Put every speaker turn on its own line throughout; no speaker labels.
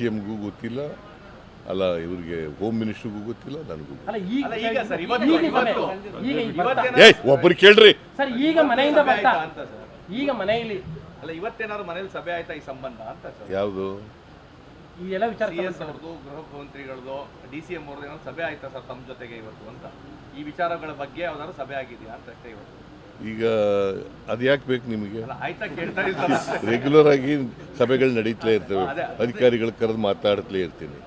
C ಗೊತ್ತಿಲ್ಲ. ಅಲ್ಲ ಇವ್ರಿಗೆ ಹೋಮ್ ಮಿನಿಸ್ಟ್ರಿಗೂ ಗೊತ್ತಿಲ್ಲ ನನಗೂ
ಅಲ್ಲ ಈಗ
ಈಗ ಸರ್, ಇವತ್ತು-
ಈಗ ಈಗ ಈ
ಏಯ್ ಒಬ್ಬರು ಕೇಳ್ರಿ.
ಸರ್ ಈಗ ಮನೆಯಿಂದ ಬರ್ತಾ
ಸರ್?
ಈಗ ಮನೆಯಲ್ಲಿ
ಅಲ್ಲ ಇವತ್ತೇನಾದ್ರು ಮನೇಲಿ ಸಭೆ ಆಯ್ತಾ ಈ ಸಂಬಂಧ ಅಂತ ಸರ್?
ಯಾವುದು?
ಈ ಎಲ್ಲ ವಿಚಾರ
ಸಿ ಎಸ್ ಅವ್ರದ್ದು ಗೃಹ ಮಂತ್ರಿಗಳದ್ದು ಡಿ ಸಿ ಎಂ ಅವ್ರದ್ದು ಏನಾದ್ರು ಸಭೆ ಆಯ್ತಾ ಸರ್ ತಮ್ಮ ಜೊತೆಗೆ ಇವತ್ತು ಅಂತ? ಈ ವಿಚಾರಗಳ ಬಗ್ಗೆ ಯಾವ್ದಾದ್ರು ಸಭೆ ಆಗಿದೆಯಾ ಅಂತ ಅಷ್ಟೇ ಇವತ್ತು?
ಈಗ ಅದು ಯಾಕೆ ಬೇಕು ನಿಮಗೆ? ರೆಗ್ಯುಲರ್ ಆಗಿ ಸಭೆಗಳು ನಡೀತಲೇ ಇರ್ತವೆ. ಅಧಿಕಾರಿಗಳು ಕರೆದು ಮಾತಾಡ್ತಲೇ ಇರ್ತೀನಿ.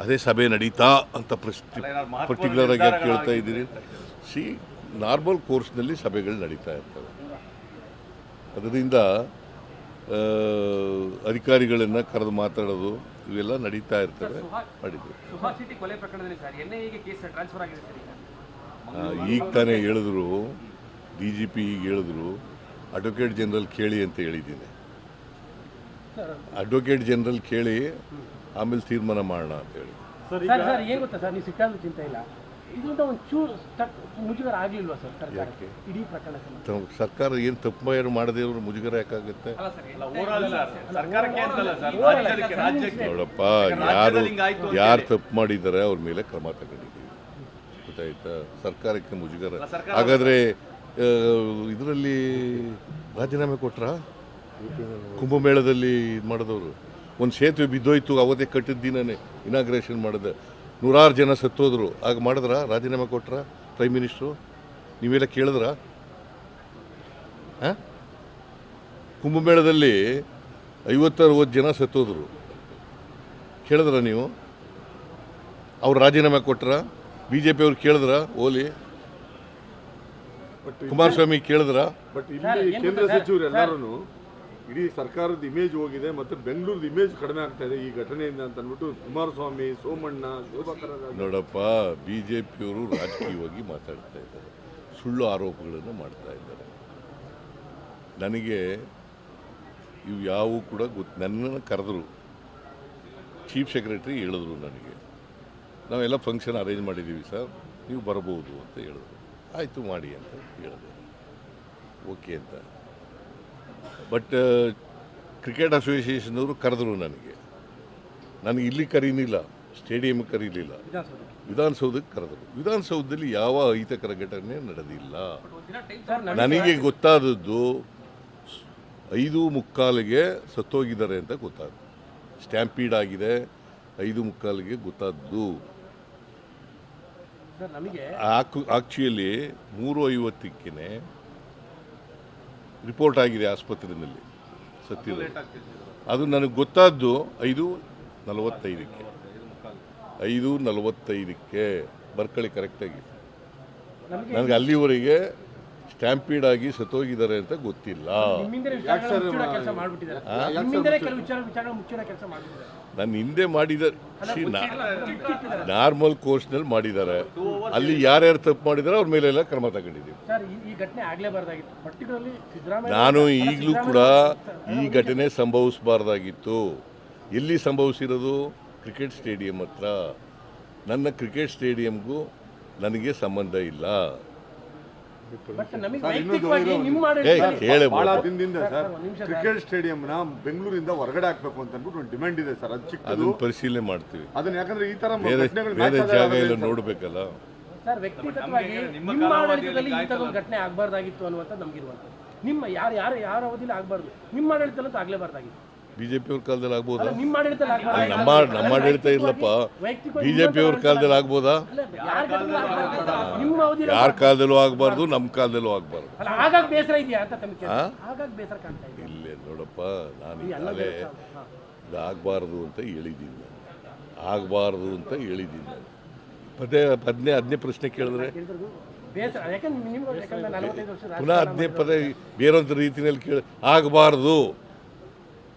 ಅದೇ ಸಭೆ ನಡೀತಾ ಅಂತ ಪ್ರಶ್ನೆ ಪರ್ಟಿಕ್ಯುಲರ್ ಆಗಿ ಯಾಕೆ ಕೇಳ್ತಾ ಇದ್ದೀರಿ. ಸಿ ನಾರ್ಮಲ್ ಕೋರ್ಸ್ನಲ್ಲಿ ಸಭೆಗಳು ನಡೀತಾ ಇರ್ತವೆ. ಅದರಿಂದ ಅಧಿಕಾರಿಗಳನ್ನು ಕರೆದು ಮಾತಾಡೋದು ಇವೆಲ್ಲ ನಡೀತಾ ಇರ್ತವೆ. ಮಾಡಿದ್ವಿ.
ಈಗ.
ತಾನೇ ಹೇಳಿದ್ರು ಡಿ ಜಿ ಪಿ ಈಗ ಹೇಳಿದ್ರು ಅಡ್ವೊಕೇಟ್ ಜನರಲ್ ಕೇಳಿ ಅಂತ ಹೇಳಿದ್ದೀನಿ. ಅಡ್ವೊಕೇಟ್ ಜನರಲ್ ಕೇಳಿ ಆಮೇಲೆ ತೀರ್ಮಾನ ಮಾಡೋಣ ಅಂತ ಹೇಳಿ.
ಸರ್ ಸರ್ ಏನ್ ಗೊತ್ತಾ ಸರ್ ನೀವು ಸಿಕ್ಕಾದ್ರೂ ಚಿಂತೆ ಇಲ್ಲ. ಇದರಿಂದ ಒಂದು ಚೂರು ತಟ್- ಮುಜುಗರ ಆಗ್ಲಿಲ್ವಾ ಸರ್ ಸರ್ಕಾರ?
ಯಾಕೆ?
ಇಡೀ ಪ್ರಕರಣ ಸಂಬಂಧ?
ಸರ್ಕಾರ ಏನು ತಪ್ಪು ಏನು ಮಾಡದೆ ಇವರು ಮುಜುಗರ ಯಾಕಾಗುತ್ತೆ?
ಅಲ್ಲ ಸರ್
ಅಲ್ಲ ಓವರಾಲ್ ಸರ್. ಸರ್ಕಾರಕ್ಕೆ ಅಂತಲ್ಲ ಸರ್.
overall
ರಾಜ್ಯಕ್ಕೆ. ರಾಜ್ಯಕ್ಕೆ
ನೋಡಪ್ಪ ಯಾರು ಯಾರು ತಪ್ಪು ಮಾಡಿದ್ದಾರೆ ಅವ್ರ ಮೇಲೆ ಕ್ರಮ ತಗೊಂಡಿದ್ದೀವಿ. ಗೊತ್ತಾಯ್ತಾ? ಸರ್ಕಾರಕ್ಕೆ ಮುಜುಗರ. ಹಾಗಾದ್ರೆ ಇದರಲ್ಲಿ ರಾಜೀನಾಮೆ ಕೊಟ್ರ? ಕುಂಭಮೇಳದಲ್ಲಿ ಇದು ಮಾಡಿದವರು. ಒಂದು ಸೇತುವೆ ಬಿದ್ದೋಯ್ತು, ಅವತ್ತೇ ಕಟ್ಟಿದ ದಿನನೇ ಇನಾಗ್ರೇಷನ್ ಮಾಡಿದೆ. ನೂರಾರು ಜನ ಸತ್ತೋದ್ರು. ಆಗ ಮಾಡಿದ್ರ? ರಾಜೀನಾಮೆ ಕೊಟ್ರ? ಪ್ರೈಮ್ ಮಿನಿಸ್ಟ್ರು ನೀವೆಲ್ಲ ಕೇಳಿದ್ರ? ಕುಂಭಮೇಳದಲ್ಲಿ ಐವತ್ತರವತ್ತು ಜನ ಸತ್ತೋದ್ರು. ಕೇಳಿದ್ರ ನೀವು? ಅವ್ರು ರಾಜೀನಾಮೆ ಕೊಟ್ರ? ಬಿ ಜೆ ಪಿ ಅವ್ರು ಕೇಳಿದ್ರ? ಓಲಿ? ಕುಮಾರಸ್ವಾಮಿ ಕೇಳಿದ್ರ?
ಬಟ್ ಇಲ್ಲಿ ಕೇಂದ್ರ? ಸಚಿವರು ಎಲ್ಲರೂ ಇಡೀ ಸರ್ಕಾರದ ಇಮೇಜ್ ಹೋಗಿದೆ ಮತ್ತೆ ಬೆಂಗಳೂರದ ಇಮೇಜ್ ಕಡಿಮೆ ಆಗ್ತಾ ಇದೆ ಈ ಘಟನೆಯಿಂದ ಅಂತ ಅಂದ್ಬಿಟ್ಟು ಕುಮಾರಸ್ವಾಮಿ ಸೋಮಣ್ಣ ಶೋಭಾ
ನೋಡಪ್ಪ ಬಿ ಜೆ ಪಿಯವರು ರಾಜಕೀಯವಾಗಿ ಮಾತಾಡ್ತಾ ಇದ್ದಾರೆ. ಸುಳ್ಳು ಆರೋಪಗಳನ್ನು ಮಾಡ್ತಾ ಇದ್ದಾರೆ. ನನಗೆ ಇವು ಯಾವುವು ಕೂಡ ಗೊತ್ತು ನನ್ನನ್ನು ಕರೆದ್ರು. ಚೀಫ್ ಸೆಕ್ರೆಟರಿ ಹೇಳಿದ್ರು ನನಗೆ. ನಾವೆಲ್ಲ ಫಂಕ್ಷನ್ ಅರೇಂಜ್ ಮಾಡಿದ್ದೀವಿ ಸರ್ ನೀವು ಬರಬಹುದು ಅಂತ ಹೇಳಿದ್ರು. ಆಯಿತು ಮಾಡಿ ಅಂತ ಹೇಳಿದೆ. ಓಕೆ ಅಂತ. ಬಟ್ ಕ್ರಿಕೆಟ್ ಅಸೋಸಿಯೇಷನ್ನವರು ಕರೆದ್ರು ನನಗೆ. ನನಗೆ ಇಲ್ಲಿ ಕರೀನಿಲ್ಲ ಸ್ಟೇಡಿಯಂ ಕರೀಲಿಲ್ಲ. ವಿಧಾನಸೌಧಕ್ಕೆ ಕರೆದರು. ವಿಧಾನಸೌಧದಲ್ಲಿ ಯಾವ ಅಹಿತಕರ ಘಟನೆ ನಡೆದಿಲ್ಲ.
ನನಗೆ
ಗೊತ್ತಾದದ್ದು, ಐದು ಮುಕ್ಕಾಲಿಗೆ ಸತ್ತೋಗಿದ್ದಾರೆ ಅಂತ ಗೊತ್ತಾದ. ಸ್ಟ್ಯಾಂಪೀಡ್ ಆಗಿದೆ, ಐದು ಮುಕ್ಕಾಲಿಗೆ ಗೊತ್ತಾದ್ದು.
ನಮಗೆ
ಆಕ್ಚುಲಿ ಮೂರು ಐವತ್ತಕ್ಕೆ ರಿಪೋರ್ಟ್ ಆಗಿದೆ ಆಸ್ಪತ್ರೆಯಲ್ಲಿ
ಸತ್ಯ
ಅದು ನನಗೆ ಗೊತ್ತಾದ್ದು ಐದು ನಲವತ್ತೈದಕ್ಕೆ. ಐದು ನಲವತ್ತೈದಕ್ಕೆ. ಬರ್ಕಳಿ ಕರೆಕ್ಟಾಗಿ ನನಗೆ ಅಲ್ಲಿವರೆಗೆ ಸ್ಟ್ಯಾಂಪೀಡ್ ಆಗಿ ಸತ್ತೋಗಿದ್ದಾರೆ ಅಂತ ಗೊತ್ತಿಲ್ಲ. ನನ್ನ ಹಿಂದೆ ಮಾಡಿದ ನಾರ್ಮಲ್ ಕೋರ್ಸ್ನಲ್ಲಿ ಮಾಡಿದ್ದಾರೆ. ಅಲ್ಲಿ ಯಾರ್ಯಾರು ತಪ್ಪು ಮಾಡಿದಾರೆ ಅವ್ರ ಮೇಲೆಲ್ಲ ಕ್ರಮ ತಗೊಂಡಿದ್ದೀವಿ.
ಸರ್ ಈ ಈ ಘಟನೆ ಆಗ್ಲೇಬಾರ್ದಾಗಿತ್ತು ಪರ್ಟಿಕ್ಯುಲರ್ಲಿ ಸಿದ್ದರಾಮಯ್ಯ
ನಾನು ಈಗಲೂ ಕೂಡ ಈ ಘಟನೆ ಸಂಭವಿಸಬಾರ್ದಾಗಿತ್ತು. ಎಲ್ಲಿ ಸಂಭವಿಸಿರೋದು? ಕ್ರಿಕೆಟ್ ಸ್ಟೇಡಿಯಂ ಹತ್ರ. ನನ್ನ ಕ್ರಿಕೆಟ್ ಸ್ಟೇಡಿಯಂಗೂ ನನಗೆ ಸಂಬಂಧ ಇಲ್ಲ.
ಬಹಳ. ದಿನದಿಂದ
ಸರ್.
ಕ್ರಿಕೆಟ್ ಸ್ಟೇಡಿಯಂನ ಬೆಂಗಳೂರಿಂದ ಹೊರಗಡೆ ಹಾಕ್ಬೇಕು ಅಂತ ಅಂದ್ಬಿಟ್ಟು ಒಂದು ಡಿಮ್ಯಾಂಡ್ ಇದೆ ಸರ್ ಅದು
ಅದನ್ನ ಪರಿಶೀಲನೆ ಮಾಡ್ತೀವಿ.
ಅದನ್ನ ಯಾಕಂದ್ರೆ ಈ ತರ
ಬೇರೆ ಜಾಗ ಎಲ್ಲ. ನೋಡ್ಬೇಕಲ್ಲ.
ಸರ್ ವ್ಯಕ್ತಿಗತವಾಗಿ
ನಿಮ್ಮ
ಆಡಳಿತದಲ್ಲಿ ಈ
ತರ
ಒಂದು ಘಟನೆ ಆಗಬಾರ್ದಾಗಿತ್ತು ಅನ್ನುವಂಥದ್ದು ನಮಗಿರುವಂಥದ್ದು. ನಿಮ್ಮ ಯಾರು ಯಾರು ಯಾರ ಅವಧಿಯಲ್ಲಿ ಆಗಬಾರ್ದು? ನಿಮ್ಮ ಆಡಳಿತದಲ್ಲಂತೂ ಆಗಲೇಬಾರ್ದಾಗಿತ್ತು.
ಬಿಜೆಪಿ ಅವ್ರ ಕಾಲದಲ್ಲಿ ಆಗ್ಬೋದಾ?
ನಿಮ್ಮ
ನಮ್ಮ ಆಡಳಿತ ಇಲ್ಲಪ್ಪ.
ಬಿ
ಬಿಜೆಪಿ ಅವ್ರ ಕಾಲದಲ್ಲಿ ಆಗ್ಬೋದಾ?
ಯಾರ ಕಾಲದಲ್ಲೂ ಆಗ್ಬಾರ್ದು. ನಿಮ್ಮ ಅವಧಿಯಲ್ಲಿ
ಯಾರ ಕಾಲದಲ್ಲೂ ಆಗಬಾರ್ದು ನಮ್ಮ ಕಾಲದಲ್ಲೂ ಆಗಬಾರ್ದು.
ಅಲ್ಲ ಬೇಸರ ಇದೆಯಾ ಅಂತ ತಮಗೆ
ಹಾ?
ಆಗಾಗ ಬೇಸರ ಕಾಣ್ತಾ ಇದೆ
ಇಲ್ಲೇ ನೋಡಪ್ಪ ನಾನು ಈಗಾಗಲೇ
ಬೇಸರ,
ಆಗಬಾರ್ದು ಅಂತ ಹೇಳಿದ್ದೀನಿ ನಾನು. ಆಗಬಾರ್ದು ಅಂತ ಹೇಳಿದ್ದೀನಿ ನಾನು. ಪದೇ ಪದ್ನೇ ಹದಿನೇ ಪ್ರಶ್ನೆ ಕೇಳಿದ್ರೆ? ಪುನಃ ಹದಿನೇ ಪದೇ ಬೇರೊಂದು ರೀತಿಯಲ್ಲಿ ಕೇಳಿ ಆಗಬಾರ್ದು.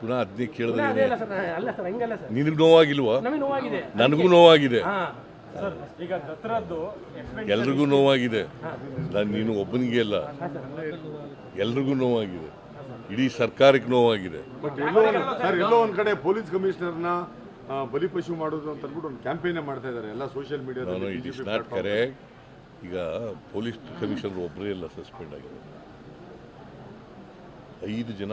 ಪುನಃ ಅದನ್ನೇ
ಇಲ್ಲ, ಅದೇ
ಕೇಳಿದ್ರೆ ನಿನಗೆ ನೋವಾಗಿಲ್ವಾ? ನನಗೂ ನೋವಾಗಿದೆ. ಎಲ್ರಿಗೂ ನೋವಾಗಿದೆ. ನಾನು ನೀನು ಒಬ್ಬನಿಗೆ ಅಲ್ಲ. ಎಲ್ರಿಗೂ ನೋವಾಗಿದೆ. ಇಡೀ ಸರ್ಕಾರಕ್ಕೆ ನೋವಾಗಿದೆ.
ಬಟ್ ಎಲ್ಲೋ ಒಂದ್- ಸರ್ ಎಲ್ಲೋ ಒಂದ್ ಕಡೆ ಪೊಲೀಸ್ ಕಮಿಷನರ್ನ ಬಲಿ ಬಲಿಪಶು ಮಾಡೋದು ಅಂತ ಅಂದ್ಬಿಟ್ಟು ಒಂದು ಕ್ಯಾಂಪೇನ್ ಮಾಡ್ತಾ ಇದ್ದಾರೆ ಎಲ್ಲ ಸೋಷಿಯಲ್
ಮೀಡಿಯಾ
ಮೀಡಿಯಾದಲ್ಲಿ
ಇಟ್ ಇಸ್ ನಾಟ್ ಕರೆಕ್ಟ್ ಈಗ ಪೊಲೀಸ್ ಕಮಿಷನರ್ ಒಬ್ಬರೇ ಎಲ್ಲ ಸಸ್ಪೆಂಡ್ ಆಗಿದೆ ಐದು ಜನ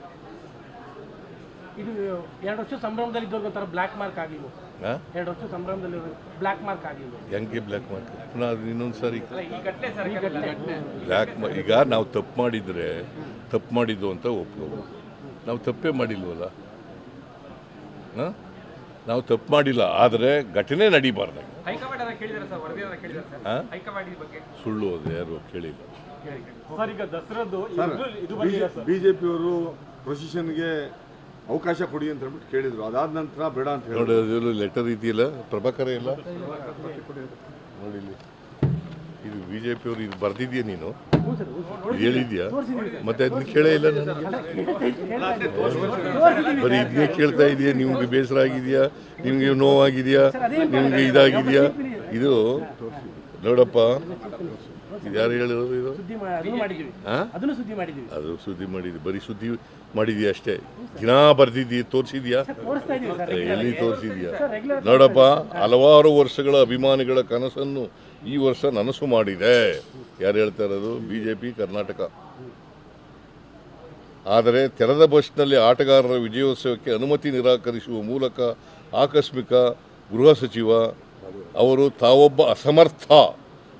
ಇದು ಎರಡು ವರ್ಷ ಸಂಭ್ರಮದಲ್ಲಿ ಇದ್ದವ್ರಿಗೆ ಒಂಥರ ಬ್ಲ್ಯಾಕ್ ಮಾರ್ಕ್ ಆಗಿಲ್ಲ
ಹಾಂ
ಎರಡು ವರ್ಷ ಸಂಭ್ರಮದಲ್ಲಿ ಬ್ಲ್ಯಾಕ್ ಮಾರ್ಕ್ ಆಗಿಲ್ಲ
ಹೆಂಗೆ ಬ್ಲ್ಯಾಕ್ ಮಾರ್ಕ್ ಪುನಃ ಅದು ಇನ್ನೊಂದು ಸಾರಿ.
ಅಲ್ಲ ಈ ಘಟನೆ ಸರ್ ಘಟನೆ.
ಬ್ಲ್ಯಾಕ್ ಈಗ ನಾವು ತಪ್ಪು ಮಾಡಿದರೆ ತಪ್ಪು ಮಾಡಿದ್ದು ಅಂತ ಒಪ್ಕೋಬೋದು. ನಾವು ತಪ್ಪೇ ಮಾಡಿಲ್ವಲ್ಲ? ಹಾಂ ನಾವು ತಪ್ಪು ಮಾಡಿಲ್ಲ ಆದರೆ ಘಟನೆ ನಡೀಬಾರ್ದು
ಹೈಕಮಾಂಡ್ ಅದನ್ನ ಸರ್ ವರದಿ ಅದನ್ನ ಕೇಳಿದಾರೆ ಸರ್.
ಹಾ?
ಬಗ್ಗೆ.
ಸುಳ್ಳು ಅದು ಯಾರು ಕೇಳಿಲ್ಲ.
ಸರ್ ಈಗ ದಸರಾದ್ದು ಇದು
ಬಿಜೆಪಿಯವರು ಪ್ರೊಸಿಷನ್ಗೆ ಅವಕಾಶ ಕೊಡಿ ಅಂತ ಹೇಳ್ಬಿಟ್ಟು ಕೇಳಿದ್ರು. ಅದಾದ ನಂತರ ಬೇಡ ಅಂತ ಹೇಳಿ
ನೋಡಿ ಅದು ಲೆಟರ್ ಇದೆಯಲ್ಲ? ಪ್ರಭಾಕರ ಇಲ್ಲ? ನೋಡಿ ಇದು ಬಿ ಜೆ ಇದು ಬರ್ದಿದ್ಯಾ ನೀನು? ಹೇಳಿದ್ಯಾ? ಮತ್ತೆ ಅದನ್ನ ಕೇಳೇ ಇಲ್ಲ ಬರೀ ಇದನ್ನೇ ಕೇಳ್ತಾ ಇದೆಯಾ? ನಿಮ್ಗೆ ಬೇಸರ ಆಗಿದೆಯಾ? ನಿಮ್ಗೆ ನೋವಾಗಿದೆಯಾ? ನಿಮ್ಗೆ ಇದಾಗಿದೆಯಾ? ಇದು ನೋಡಪ್ಪ. ಯಾರು ಹೇಳಿರೋದು ಇದು?
ಸುದ್ದಿ ಅದನ್ನು ಮಾಡಿದ್ದೀವಿ.
ಆ?
ಅದನ್ನು ಸುದ್ದಿ ಮಾಡಿದ್ದೀವಿ.
ಅದು ಸುದ್ದಿ ಮಾಡಿದ್ವಿ. ಬರೀ ಸುದ್ದಿ ಮಾಡಿದ್ಯಾ ಅಷ್ಟೇ. ದಿನ ಬರ್ದಿದ್ದೀಯ ತೋರಿಸಿದ್ಯಾ? ಎಲ್ಲಿ ತೋರಿಸಿದ್ಯಾ? ನೋಡಪ್ಪ ಹಲವಾರು ವರ್ಷಗಳ ಅಭಿಮಾನಿಗಳ ಕನಸನ್ನು ಈ ವರ್ಷ ನನಸು ಮಾಡಿದೆ. ಯಾರು ಹೇಳ್ತಾ ಇರೋದು? B J P Karnataka. ಆದರೆ ತೆರೆದ ಬಸ್ನಲ್ಲಿ ಆಟಗಾರರ ವಿಜಯೋತ್ಸವಕ್ಕೆ ಅನುಮತಿ ನಿರಾಕರಿಸುವ ಮೂಲಕ ಆಕಸ್ಮಿಕ ಗೃಹ ಸಚಿವ ಅವರು ತಾವೊಬ್ಬ ಅಸಮರ್ಥ.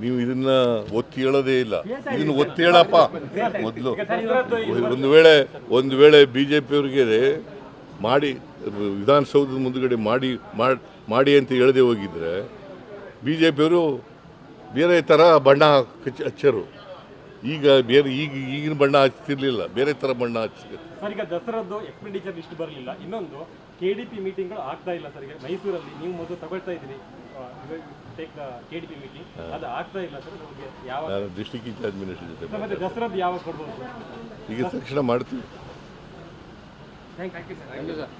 ನೀವು ಇದನ್ನ ಒತ್ತಿ ಹೇಳೋದೇ ಇಲ್ಲ. ಇದನ್ನ ಒತ್ತಿ ಹೇಳಪ್ಪ. ಮೊದಲು ಒಂದು ವೇಳೆ ಒಂದು ವೇಳೆ ಬಿ ಜೆ ಪಿಯವ್ರಿಗೆ ಮಾಡಿ ವಿಧಾನಸೌಧದ ಮುಂದುಗಡೆ ಮಾಡಿ ಮಾಡ್- ಮಾಡಿ ಅಂತ ಹೇಳದೆ ಹೋಗಿದ್ರೆ ಬಿ ಜೆ ಪಿಯವರು ಬೇರೆ ಥರ ಬಣ್ಣ ಹಚ್ಚ ಹಚ್ಚರು. ಈಗ ಬೇರೆ ಈಗ ಈಗಿನ ಬಣ್ಣ ಹಚ್ತಿರ್ಲಿಲ್ಲ. ಬೇರೆ ಥರ ಬಣ್ಣ ಹಚ್ಚ
ಸರ್ ಈಗ ದಸರಾದ್ದು ಎಕ್ಸ್ಪೆಂಡಿಚರ್ ಇಷ್ಟು ಬರಲಿಲ್ಲ. ಇನ್ನೊಂದು ಕೆ ಡಿ ಪಿ ಮೀಟಿಂಗ್ಗಳು ಆಗ್ತಾ ಇಲ್ಲ ಸರ್. ಈಗ ಮೈಸೂರಲ್ಲಿ ನೀವು ಮೊದಲು ತಗೊಳ್ತಾ ಇದ್ದೀರಿ. Take the K D P meeting ಅದು ಆಗ್ತಾ ಇಲ್ಲ ಸರ್. ನಮಗೆ
ನಾನು ಡಿಸ್ಟಿಕ್ ಇನ್ಚಾರ್ಜ್ ಮಿನಿಸ್ಟರ್ ಜೊತೆ
ಸರ್, ಮತ್ತೆ ಯಾವಾಗ ಕೊಡ್ಬೋದು ಸರ್?
ಈಗ ತಕ್ಷಣ ಮಾಡ್ತೀವಿ.
Thank you sir